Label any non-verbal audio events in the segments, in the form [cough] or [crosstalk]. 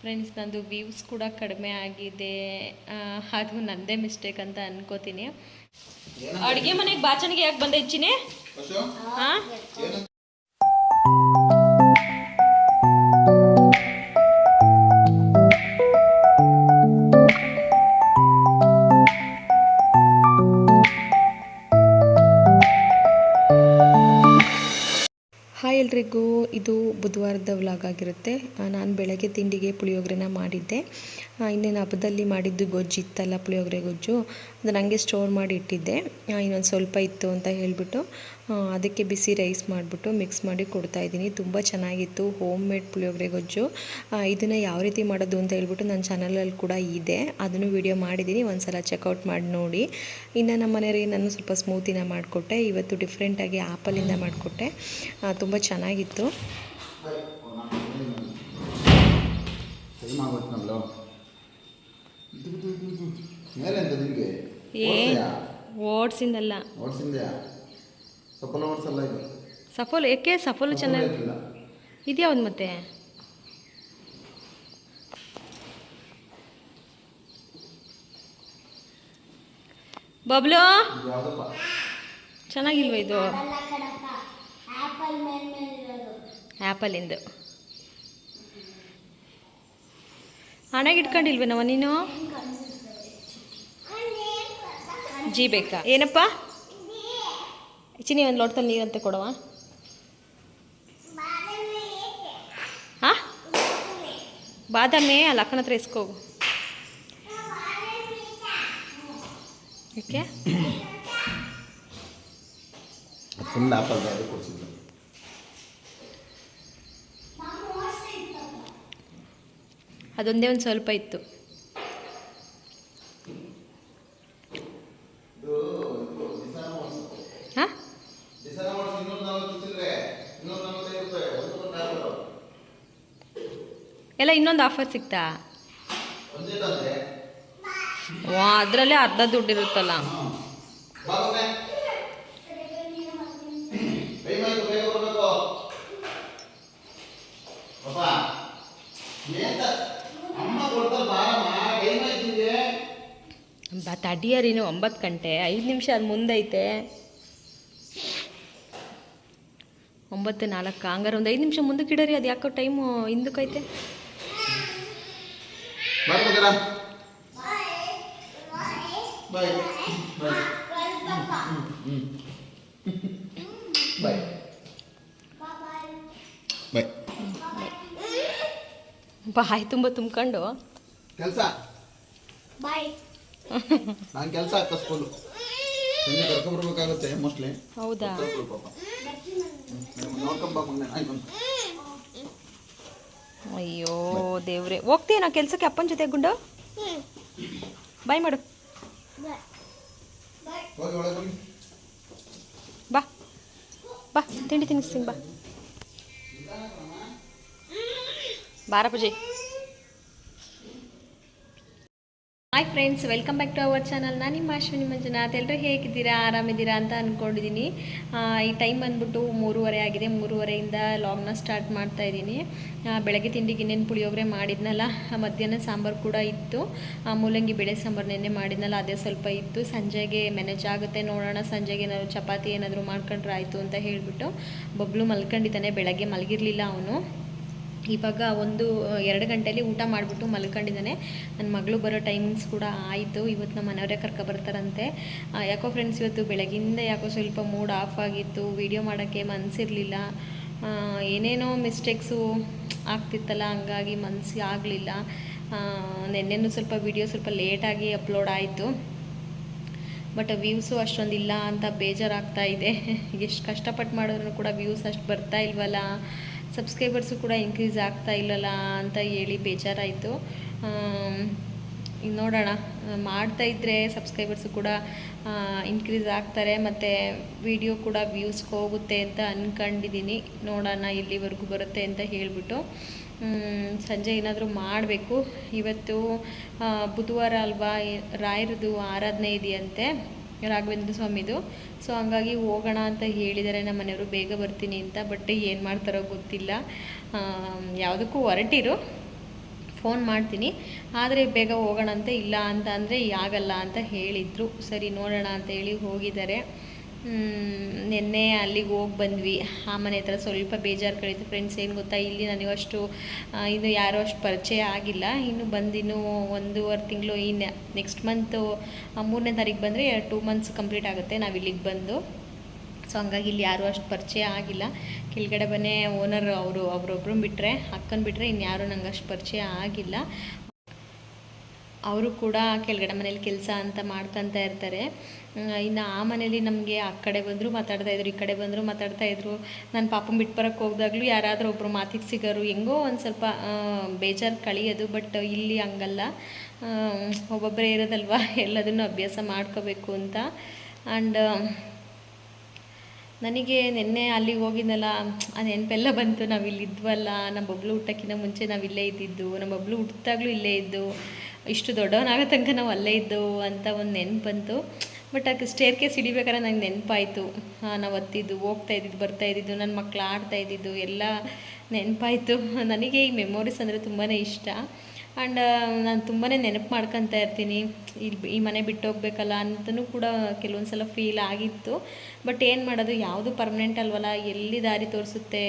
Friends ನಂದು views ಕೂಡ ಕಡಿಮೆ ಆಗಿದೆ. ಅದು ನನ್ನದೇ ಮಿಸ್ಟೇಕ್ ಅಂತ ಅನ್ಕೋತೀನಿ. ಅಡುಗೆ ಮನೆಗೆ ಬಾಚಣಿಗೆ ಯಾಕೆ ಬಂದಿದ್ದೀನಿ ಹೆಚ್ಚಿನಿ ಹಾಂ ಎಲ್ರಿಗೂ ಇದು ಬುಧವಾರದ ವ್ಲಾಗ್ ಆಗಿರುತ್ತೆ. ನಾನು ಬೆಳಗ್ಗೆ ತಿಂಡಿಗೆ ಪುಳಿಯೋಗರೆನ ಮಾಡಿದ್ದೆ. ಇನ್ನೇನು ಹಬ್ಬದಲ್ಲಿ ಮಾಡಿದ್ದು ಗೊಜ್ಜು ಇತ್ತಲ್ಲ ಪುಳಿಯೋಗರೆ ಗೊಜ್ಜು ಅದನ್ನು ಹಂಗೆ ಸ್ಟೋರ್ ಮಾಡಿ ಇಟ್ಟಿದ್ದೆ. ಇನ್ನೊಂದು ಸ್ವಲ್ಪ ಇತ್ತು ಅಂತ ಹೇಳಿಬಿಟ್ಟು ಅದಕ್ಕೆ ಬಿಸಿ ರೈಸ್ ಮಾಡಿಬಿಟ್ಟು ಮಿಕ್ಸ್ ಮಾಡಿ ಕೊಡ್ತಾ ಇದ್ದೀನಿ. ತುಂಬ ಚೆನ್ನಾಗಿತ್ತು ಹೋಮ್ ಮೇಡ್ ಪುಳಿಯೋಗರೆ ಗೊಜ್ಜು. ಇದನ್ನು ಯಾವ ರೀತಿ ಮಾಡೋದು ಅಂತ ಹೇಳ್ಬಿಟ್ಟು ನನ್ನ ಚಾನಲಲ್ಲಿ ಕೂಡ ಇದೆ. ಅದನ್ನು ವಿಡಿಯೋ ಮಾಡಿದ್ದೀನಿ. ಒಂದು ಸಲ ಚೆಕ್ಔಟ್ ಮಾಡಿ ನೋಡಿ. ಇನ್ನು ನಮ್ಮ ಮನೆಯವರಿಗೆ ನಾನು ಸ್ವಲ್ಪ ಸ್ಮೂತಿನ ಮಾಡಿಕೊಟ್ಟೆ. ಇವತ್ತು ಡಿಫ್ರೆಂಟಾಗಿ ಆ್ಯಪಲಿಂದ ಮಾಡಿಕೊಟ್ಟೆ. ತುಂಬ ಚೆನ್ನಾಗಿತ್ತು. ಓಟ್ಸಿಂದಲ್ಲ ಆಗುತ್ತಲ್ಲ ಇದು ಇದು ಇದು. ಇದು ಸಫಲ ಇದು ಸಫೋಲ್ ಏಕೆ ಸಫೋಲು ಚೆನ್ನಾಗಿ ಇಲ್ಲ ಇದ್ಯಾವ್ದು ಮತ್ತೆ? ಬಬ್ಲು? ಇದು ಯಾವುದಪ್ಪ ಚೆನ್ನಾಗಿಲ್ವ ಇದು? ಆ್ಯಪಲಿಂದು ಹಣಗೆ ಇಟ್ಕೊಂಡಿಲ್ವೇನವ ನೀನು? ಜಿ ಬೇಕಾ? ಏನಪ್ಪ? ಚಿನಿ ಒಂದು ಲೋಟದಲ್ಲಿ ನೀರಂತೆ ಕೊಡುವ. ಹಾಂ? ಬಾದಾಮಿ ಅಲ್ಲಿ ಅಕ್ಕನ ಹತ್ರ ಇಸ್ಕೋಗು ಓಕೆ ಅದೊಂದೇ ಒಂದು ಸ್ವಲ್ಪ ಇತ್ತು. ಇನ್ನೊಂದು ಆಫರ್ ಸಿಗ್ತಾ ವಾ, ಅದರಲ್ಲೇ ಅರ್ಧ ದುಡ್ಡು ಇರುತ್ತಲ್ಲ. ತಡಿಯ ರೀ ನೀವು ಒಂಬತ್ತು ಗಂಟೆ. ಐದು ನಿಮಿಷ ಅದು ಮುಂದೈತೆ. ಒಂಬತ್ತು ನಾಲ್ಕು, ಹಂಗಾರೆ ಒಂದು ಐದು ನಿಮಿಷ ಮುಂದಕ್ಕೆ ಇಡರಿ ಅದು ಯಾಕೋ ಟೈಮು ಹಿಂದಕ್ಕೈತೆ ಬರ್ಬೋದಲ್ಲ ಬಾಯ್ ಬಾಯ್ ಬಾಯ್ ಬಾಯ್ ಬಾಯಿ ತುಂಬ ತುಂಬ್ಕೊಂಡು ಕೆಲಸ ಬಾಯ್ ನಾನು ಕೆಲಸ ಆಗ್ತಾ ಸ್ಕೂಲು ಸಂಜೆ ಕರ್ಕೊಂಬರ್ಬೇಕಾಗುತ್ತೆ ಮೋಸ್ಟ್ಲಿ ಹೌದಾ ಪಾಪ ನೋಡ್ಕೊಂಬ ಮುಂದೆ ಆಯ್ತು ಅಯ್ಯೋ ದೇವ್ರೆ ಹೋಗ್ತೀಯ ನಾ ಕೆಲಸಕ್ಕೆ ಅಪ್ಪನ ಜೊತೆ ಗುಂಡು ಬಾಯ್ ಮಾಡು ಹೋಗಿ ಒಳಗೆ ಹೋಗಿ ಬಾ ಬಾ ತಿಂಡಿ ತಿನ್ನಿಸ್ತೀನಿ ಬಾ ಬಾರ ಪೂಜೆ hi friends welcome back to our channel ನಾನು ನಿಮ್ಮ ಅಶ್ವಿನಿ ಮಂಜುನಾಥ್. ಎಲ್ಲರೂ ಹೇಗಿದ್ದೀರಾ? ಆರಾಮಿದ್ದೀರಾ ಅಂತ ಅಂದ್ಕೊಂಡಿದ್ದೀನಿ ಈ ಟೈಮ್ ಬಂದ್ಬಿಟ್ಟು ಮೂರುವರೆ ಆಗಿದೆ. ಮೂರುವರೆಯಿಂದ ಲಾಗ್ನ ಸ್ಟಾರ್ಟ್ ಮಾಡ್ತಾ ಇದ್ದೀನಿ. ಬೆಳಗ್ಗೆ ತಿಂಡಿಗೆ ಇನ್ನೇನು ಪುಳಿಯೋಗರೆ ಮಾಡಿದ್ನಲ್ಲ ಮಧ್ಯಾಹ್ನ ಸಾಂಬಾರು ಕೂಡ ಇತ್ತು. ಮೂಲಂಗಿ ಬೆಳೆ ಸಾಂಬಾರು ನೆನ್ನೆ ಮಾಡಿದ್ನಲ್ಲ, ಅದೇ ಸ್ವಲ್ಪ ಇತ್ತು. ಸಂಜೆಗೆ ಮ್ಯಾನೇಜ್ ಆಗುತ್ತೆ, ನೋಡೋಣ. ಸಂಜೆಗೆ ಏನಾದ್ರೂ ಚಪಾತಿ ಏನಾದರೂ ಮಾಡ್ಕೊಂಡ್ರೆ ಆಯಿತು ಅಂತ ಹೇಳಿಬಿಟ್ಟು ಬಬ್ಲು ಮಲ್ಕೊಂಡಿದ್ದಾನೆ. ಬೆಳಗ್ಗೆ ಮಲಗಿರಲಿಲ್ಲ ಅವನು. ಇವಾಗ ಒಂದು ಎರಡು ಗಂಟೆಯಲ್ಲಿ ಊಟ ಮಾಡಿಬಿಟ್ಟು ಮಲ್ಕೊಂಡಿದ್ದಾನೆ. ನನ್ನ ಮಗಳು ಬರೋ ಟೈಮಿಂಗ್ಸ್ ಕೂಡ ಆಯಿತು. ಇವತ್ತು ನಮ್ಮ ಮನೆಯವರೇ ಕರ್ಕೊ ಬರ್ತಾರಂತೆ. ಯಾಕೋ ಫ್ರೆಂಡ್ಸ್ ಇವತ್ತು ಬೆಳಗಿಂದ ಯಾಕೋ ಸ್ವಲ್ಪ ಮೂಡ್ ಆಫ್ ಆಗಿತ್ತು. ವೀಡಿಯೋ ಮಾಡೋಕ್ಕೆ ಮನಸ್ಸಿರಲಿಲ್ಲ ಏನೇನೋ ಮಿಸ್ಟೇಕ್ಸು ಆಗ್ತಿತ್ತಲ್ಲ, ಹಂಗಾಗಿ ಮನಸ್ಸು ಆಗಲಿಲ್ಲ. ನಿನ್ನೆನೂ ಸ್ವಲ್ಪ ವೀಡಿಯೋ ಸ್ವಲ್ಪ ಲೇಟಾಗಿ ಅಪ್ಲೋಡ್ ಆಯಿತು. ಬಟ್ ವ್ಯೂಸು ಅಷ್ಟೊಂದಿಲ್ಲ ಅಂತ ಬೇಜಾರಾಗ್ತಾ ಇದೆ. [laughs] ಎಷ್ಟು ಕಷ್ಟಪಟ್ಟು ಮಾಡಿದ್ರು ಕೂಡ ವ್ಯೂಸ್ ಅಷ್ಟು ಬರ್ತಾ ಇಲ್ವಲ್ಲ? ಸಬ್ಸ್ಕ್ರೈಬರ್ಸು ಕೂಡ ಇನ್ಕ್ರೀಸ್ ಆಗ್ತಾ ಇಲ್ಲಲ್ಲ ಅಂತ ಹೇಳಿ ಬೇಜಾರಾಯಿತು. ನೋಡೋಣ. ಮಾಡ್ತಾ ಇದ್ದರೆ ಸಬ್ಸ್ಕ್ರೈಬರ್ಸು ಕೂಡ ಇನ್ಕ್ರೀಸ್ ಆಗ್ತಾರೆ. ಮತ್ತು ವಿಡಿಯೋ ಕೂಡ ವ್ಯೂಸ್ಗೆ ಹೋಗುತ್ತೆ ಅಂತ ಅಂದ್ಕೊಂಡಿದ್ದೀನಿ ನೋಡೋಣ ಎಲ್ಲಿವರೆಗೂ ಬರುತ್ತೆ ಅಂತ ಹೇಳಿಬಿಟ್ಟು. ಸಂಜೆ ಏನಾದರೂ ಮಾಡಬೇಕು. ಇವತ್ತು ಬುಧವಾರ ಅಲ್ವಾ ರಾಯರದು ಆರಾಧನೆ ಇದೆಯಂತೆ. ರಾಘವೇಂದ್ರ ಸ್ವಾಮಿದು. ಸೊ ಹಂಗಾಗಿ ಹೋಗೋಣ ಅಂತ ಹೇಳಿದ್ದಾರೆ ನಮ್ಮ ಮನೆಯವರು ಬೇಗ ಬರ್ತೀನಿ ಅಂತ ಬಟ್ ಏನು ಮಾಡ್ತಾರೋ ಗೊತ್ತಿಲ್ಲ. ಯಾವುದಕ್ಕೂ ಹೊರಟಿರು. ಫೋನ್ ಮಾಡ್ತೀನಿ. ಆದರೆ ಬೇಗ ಹೋಗೋಣ ಅಂತ ಇಲ್ಲ ಅಂತ ಅಂದರೆ ಆಗಲ್ಲ ಅಂತ ಹೇಳಿದರು. ಸರಿ, ನೋಡೋಣ ಅಂತ ಹೇಳಿ ಹೋಗಿದ್ದಾರೆ. ನಿನ್ನೆ ಅಲ್ಲಿಗೆ ಹೋಗಿ ಬಂದ್ವಿ. ಆ ಮನೆ ಹತ್ರ ಸ್ವಲ್ಪ ಬೇಜಾರು ಕಳೀತು. ಫ್ರೆಂಡ್ಸ್ ಏನು ಗೊತ್ತಾ? ಇಲ್ಲಿ ನನಗೆ ಅಷ್ಟು ಇನ್ನು ಯಾರೂ ಅಷ್ಟು ಪರಿಚಯ ಆಗಿಲ್ಲ. ಇನ್ನು ಬಂದಿನ್ನು ಒಂದೂವರೆ ತಿಂಗಳು ಇನ್ನು ನೆಕ್ಸ್ಟ್ ಮಂತು ಮೂರನೇ ತಾರೀಕು ಬಂದರೆ ಟೂ ಮಂತ್ಸ್ ಕಂಪ್ಲೀಟ್ ಆಗುತ್ತೆ ನಾವು ಇಲ್ಲಿಗೆ ಬಂದು. ಸೊ ಹಂಗಾಗಿ ಇಲ್ಲಿ ಯಾರೂ ಅಷ್ಟು ಪರಿಚಯ ಆಗಿಲ್ಲ. ಕೆಳಗಡೆ ಬನ್ನೇ ಓನರ್ ಅವರು ಅವರೊಬ್ಬರು ಬಿಟ್ಟರೆ ಅಕ್ಕನ ಬಿಟ್ಟರೆ ಇನ್ಯಾರೂ ನಂಗೆ ಅಷ್ಟು ಪರಿಚಯ ಆಗಿಲ್ಲ. ಅವರು ಕೂಡ ಕೆಳಗಡೆ ಮನೇಲಿ ಕೆಲಸ ಅಂತ ಮಾಡ್ಕೊತ ಇರ್ತಾರೆ. ಇನ್ನು ಆ ಮನೇಲಿ ನಮಗೆ ಆ ಕಡೆ ಬಂದರೂ ಮಾತಾಡ್ತಾ ಇದ್ರು, ಈ ಕಡೆ ಬಂದರೂ ಮಾತಾಡ್ತಾ ಇದ್ರು. ನನ್ನ ಪಾಪನ ಬಿಟ್ಟು ಬರೋಕ್ಕೆ ಹೋಗ್ದಾಗಲೂ ಯಾರಾದರೂ ಒಬ್ಬರು ಮಾತಿಗೆ ಸಿಗೋರು. ಹೆಂಗೋ ಒಂದು ಸ್ವಲ್ಪ ಬೇಜಾರು ಕಳಿಯೋದು, ಬಟ್ ಇಲ್ಲಿ ಹಂಗಲ್ಲ. ಒಬ್ಬೊಬ್ಬರೇ ಇರೋದಲ್ವ? [laughs] ಎಲ್ಲದನ್ನು ಅಭ್ಯಾಸ ಮಾಡ್ಕೋಬೇಕು ಅಂತ. ಆ್ಯಂಡ್ ನನಗೆ ನಿನ್ನೆ ಅಲ್ಲಿಗೆ ಹೋಗಿದ್ನಲ್ಲ, ಆ ನೆನಪೆಲ್ಲ ಬಂತು. ನಾವು ಇಲ್ಲಿ ಇದ್ವಲ್ಲ ನಮ್ಮ ಬಬ್ಲು ಹುಟ್ಟಕ್ಕಿಂತ ಮುಂಚೆ ನಾವು ಇಲ್ಲೇ ಇದ್ದಿದ್ದು. ನಮ್ಮ ಬಬ್ಲು ಹುಟ್ಟಿದಾಗಲೂ ಇಲ್ಲೇ ಇದ್ದು. ಇಷ್ಟು ದೊಡ್ಡವನಾಗೋ ತನಕ ನಾವು ಅಲ್ಲೇ ಇದ್ದವು ಅಂತ ಒಂದು ನೆನಪು ಬಂತು ಬಟ್ ಅದು ಸ್ಟೇರ್ ಕೇಸ್ ಹಿಡಿಬೇಕಾದ್ರೆ ನಂಗೆ ನೆನಪಾಯಿತು. ನಾವು ಹತ್ತಿದ್ದು, ಹೋಗ್ತಾ ಇದ್ದಿದ್ದು, ಬರ್ತಾ ಇದ್ದಿದ್ದು ನನ್ನ ಮಕ್ಕಳು ಆಡ್ತಾ ಇದ್ದಿದ್ದು, ಎಲ್ಲ ನೆನಪಾಯಿತು. ನನಗೆ ಈ ಮೆಮೊರೀಸ್ ಅಂದರೆ ತುಂಬಾ ಇಷ್ಟ. ಆ್ಯಂಡ್ ನಾನು ತುಂಬಾ ನೆನಪು ಮಾಡ್ಕೊತಾ ಇರ್ತೀನಿ. ಇಲ್ಲಿ ಈ ಮನೆ ಬಿಟ್ಟು ಹೋಗ್ಬೇಕಲ್ಲ ಅಂತಲೂ ಕೂಡ ಕೆಲವೊಂದು ಸಲ ಫೀಲ್ ಆಗಿತ್ತು. ಬಟ್ ಏನು ಮಾಡೋದು? ಯಾವುದು ಪರ್ಮನೆಂಟ್ ಅಲ್ವಲ್ಲ? ಎಲ್ಲಿ ದಾರಿ ತೋರಿಸುತ್ತೆ?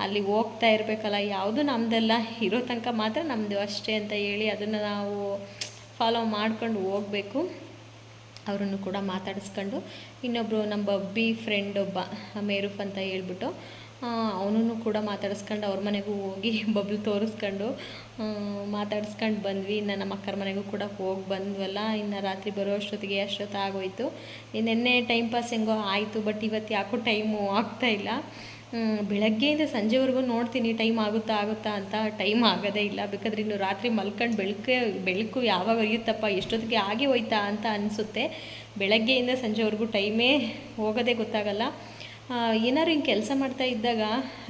ಅಲ್ಲಿ ಹೋಗ್ತಾ ಇರಬೇಕಲ್ಲ? ಯಾವುದು ನಮ್ಮದೆಲ್ಲ ಇರೋ ತನಕ ಮಾತ್ರ ನಮ್ಮದು ಅಷ್ಟೇ ಅಂತ ಹೇಳಿ ಅದನ್ನು ನಾವು ಫಾಲೋ ಮಾಡ್ಕೊಂಡು ಹೋಗಬೇಕು. ಅವರನ್ನು ಕೂಡ ಮಾತಾಡಿಸ್ಕೊಂಡು ಇನ್ನೊಬ್ಬರು ನಮ್ಮ ಬಬ್ಬಿ ಫ್ರೆಂಡ್ ಒಬ್ಬ ಮೇರುಫ್ ಅಂತ ಹೇಳ್ಬಿಟ್ಟು ಅವನನ್ನು ಕೂಡ ಮಾತಾಡಿಸ್ಕೊಂಡು ಅವ್ರ ಮನೆಗೂ ಹೋಗಿ [laughs] ಬಬ್ಲು ತೋರಿಸ್ಕೊಂಡು ಮಾತಾಡ್ಸ್ಕೊಂಡು ಬಂದ್ವಿ. ಇನ್ನು ನಮ್ಮ ಅಕ್ಕರ ಮನೆಗೂ ಕೂಡ ಹೋಗಿ ಬಂದ್ವಲ್ಲ. ಇನ್ನು ರಾತ್ರಿ ಬರೋ ಅಷ್ಟೊತ್ತಿಗೆ ಅಷ್ಟೊತ್ತು ಆಗೋಯ್ತು. ನಿನ್ನೆ ಟೈಮ್ ಪಾಸ್ ಹೆಂಗೋ ಆಯಿತು ಬಟ್ ಇವತ್ತು ಯಾಕೋ ಟೈಮು ಇಲ್ಲ. ಬೆಳಗ್ಗೆಯಿಂದ ಸಂಜೆವರೆಗೂ ನೋಡ್ತೀನಿ ಟೈಮ್ ಆಗುತ್ತಾ ಆಗುತ್ತಾ ಅಂತ. ಟೈಮ್ ಆಗೋದೇ ಇಲ್ಲ. ಬೇಕಾದ್ರೆ ಇನ್ನು ರಾತ್ರಿ ಮಲ್ಕೊಂಡು ಬೆಳಕೆ, ಬೆಳಕು ಯಾವಾಗ ಒಯ್ಯುತ್ತಪ್ಪ ಎಷ್ಟೊತ್ತಿಗೆ ಆಗಿ ಹೋಯ್ತಾ ಅಂತ ಅನಿಸುತ್ತೆ. ಬೆಳಗ್ಗೆಯಿಂದ ಸಂಜೆವರೆಗೂ ಟೈಮೇ ಹೋಗೋದೇ ಗೊತ್ತಾಗಲ್ಲ. ಏನಾದ್ರು ಹಿಂಗೆ ಕೆಲಸ ಮಾಡ್ತಾ ಇದ್ದಾಗ,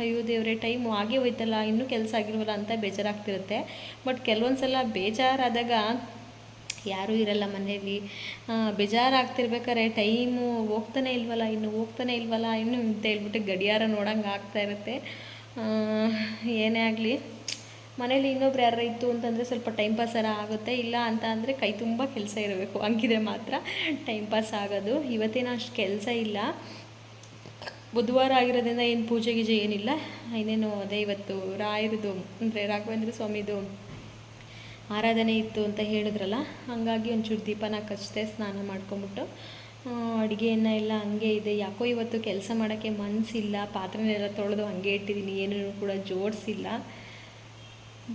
ಅಯ್ಯೋ ದೇವ್ರೆ ಟೈಮು ಆಗೇ ಹೋಯ್ತಲ್ಲ, ಇನ್ನೂ ಕೆಲಸ ಆಗಿಲ್ವಲ್ಲ ಅಂತ ಬೇಜಾರಾಗ್ತಿರುತ್ತೆ. ಬಟ್ ಕೆಲವೊಂದು ಸಲ ಬೇಜಾರಾದಾಗ ಯಾರೂ ಇರಲ್ಲ ಮನೆಯಲ್ಲಿ. ಬೇಜಾರಾಗ್ತಿರ್ಬೇಕಾರೆ ಬೇಜಾರಾಗ್ತಿರ್ಬೇಕಾದ್ರೆ ಟೈಮು ಹೋಗ್ತಾನೆ ಇಲ್ವಲ್ಲ, ಇನ್ನು ಹೋಗ್ತಾನೆ ಇಲ್ವಲ್ಲ, ಇನ್ನು ಅಂತ ಹೇಳ್ಬಿಟ್ಟು ಗಡಿಯಾರ ನೋಡೋಂಗೆ ಆಗ್ತಾ ಇರುತ್ತೆ. ಏನೇ ಆಗಲಿ ಮನೇಲಿ ಇನ್ನೊಬ್ರು ಯಾರು ಇತ್ತು ಅಂತಂದರೆ ಸ್ವಲ್ಪ ಟೈಮ್ ಪಾಸ್ ಎಲ್ಲ ಆಗುತ್ತೆ, ಇಲ್ಲ ಅಂತ ಅಂದರೆ ಕೈ ತುಂಬ ಕೆಲಸ ಇರಬೇಕು, ಹಂಗಿದ್ರೆ ಮಾತ್ರ ಟೈಮ್ ಪಾಸ್ ಆಗೋದು. ಇವತ್ತೇನೋ ಅಷ್ಟು ಕೆಲಸ ಇಲ್ಲ. ಬುಧವಾರ ಆಗಿರೋದ್ರಿಂದ ಏನು ಪೂಜೆ ಗೀಜೆ ಏನಿಲ್ಲ. ಇನ್ನೇನು ಅದೇ ಇವತ್ತು ರಾಯರದು, ಅಂದರೆ ರಾಘವೇಂದ್ರ ಸ್ವಾಮಿದು ಆರಾಧನೆ ಇತ್ತು ಅಂತ ಹೇಳಿದ್ರಲ್ಲ, ಹಾಗಾಗಿ ಒಂಚೂರು ದೀಪನ ಕಚ್ಚಿದೆ ಸ್ನಾನ ಮಾಡ್ಕೊಂಬಿಟ್ಟು ಅಡುಗೆಯನ್ನು ಎಲ್ಲ ಹಂಗೆ ಇದೆ. ಯಾಕೋ ಇವತ್ತು ಕೆಲಸ ಮಾಡೋಕ್ಕೆ ಮನಸ್ಸಿಲ್ಲ ಪಾತ್ರೆನೆಲ್ಲ ತೊಳೆದು ಹಂಗೆ ಇಟ್ಟಿದ್ದೀನಿ ಏನೂ ಕೂಡ ಜೋಡಿಸಿಲ್ಲ.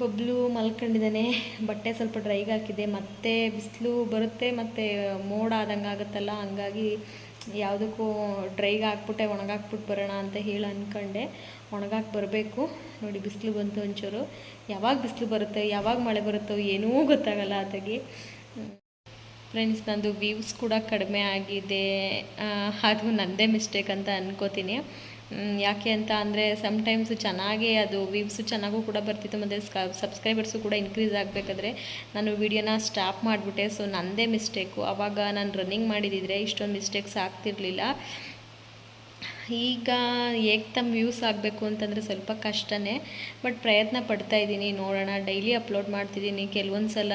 ಬಬ್ಲು ಮಲ್ಕೊಂಡಿದ್ದಾನೆ, ಬಟ್ಟೆ ಸ್ವಲ್ಪ ಡ್ರೈಗೆ ಹಾಕಿದೆ, ಮತ್ತೆ ಬಿಸಿಲು ಬರುತ್ತೆ, ಮತ್ತು ಮೋಡ ಆದಂಗೆ ಆಗುತ್ತಲ್ಲ ಹಂಗಾಗಿ ಯಾವುದಕ್ಕೂ ಡ್ರೈಗೆ ಹಾಕ್ಬಿಟ್ಟೆ, ಒಣಗಾಕ್ಬಿಟ್ಟು ಬರೋಣ ಅಂತ ಹೇಳಿ ಅಂದ್ಕೊಂಡೆ ಒಣಗಾಕಿ ಬರಬೇಕು. ನೋಡಿ, ಬಿಸಿಲು ಬಂತು ಒಂಚೂರು. ಯಾವಾಗ ಬಿಸಿಲು ಬರುತ್ತೆ, ಯಾವಾಗ ಮಳೆ ಬರುತ್ತೋ ಏನೂ ಗೊತ್ತಾಗಲ್ಲ ಅದಾಗಿ ಫ್ರೆಂಡ್ಸ್ ನಂದು ವ್ಯೂವ್ಸ್ ಕೂಡ ಕಡಿಮೆ ಆಗಿದೆ. ಅದು ನನ್ನದೇ ಮಿಸ್ಟೇಕ್ ಅಂತ ಅನ್ಕೋತೀನಿ. ಯಾಕೆ ಅಂತ ಅಂದರೆ ಸಮ್ಟೈಮ್ಸ್ ಚೆನ್ನಾಗಿ ಅದು ವ್ಯೂಸು ಚೆನ್ನಾಗೂ ಕೂಡ ಬರ್ತಿತ್ತು, ಮತ್ತು ಸಬ್ಸ್ಕ್ರೈಬರ್ಸು ಕೂಡ ಇನ್ಕ್ರೀಸ್ ಆಗಬೇಕಾದ್ರೆ ನಾನು ವಿಡಿಯೋನ ಸ್ಟಾಪ್ ಮಾಡಿಬಿಟ್ಟೆ. ಸೊ ನನ್ನದೇ ಮಿಸ್ಟೇಕು ಆವಾಗ ನಾನು ರನ್ನಿಂಗ್ ಮಾಡಿದಿದ್ರೆ ಇಷ್ಟೊಂದು ಮಿಸ್ಟೇಕ್ಸ್ ಆಗ್ತಿರಲಿಲ್ಲ. ಈಗ ಏಕ್ದಮ್ ವ್ಯೂಸ್ ಆಗಬೇಕು ಅಂತಂದರೆ ಸ್ವಲ್ಪ ಕಷ್ಟನೇ ಬಟ್ ಪ್ರಯತ್ನ ಪಡ್ತಾ ಇದ್ದೀನಿ. ನೋಡೋಣ ಡೈಲಿ ಅಪ್ಲೋಡ್ ಮಾಡ್ತಿದ್ದೀನಿ. ಕೆಲವೊಂದು ಸಲ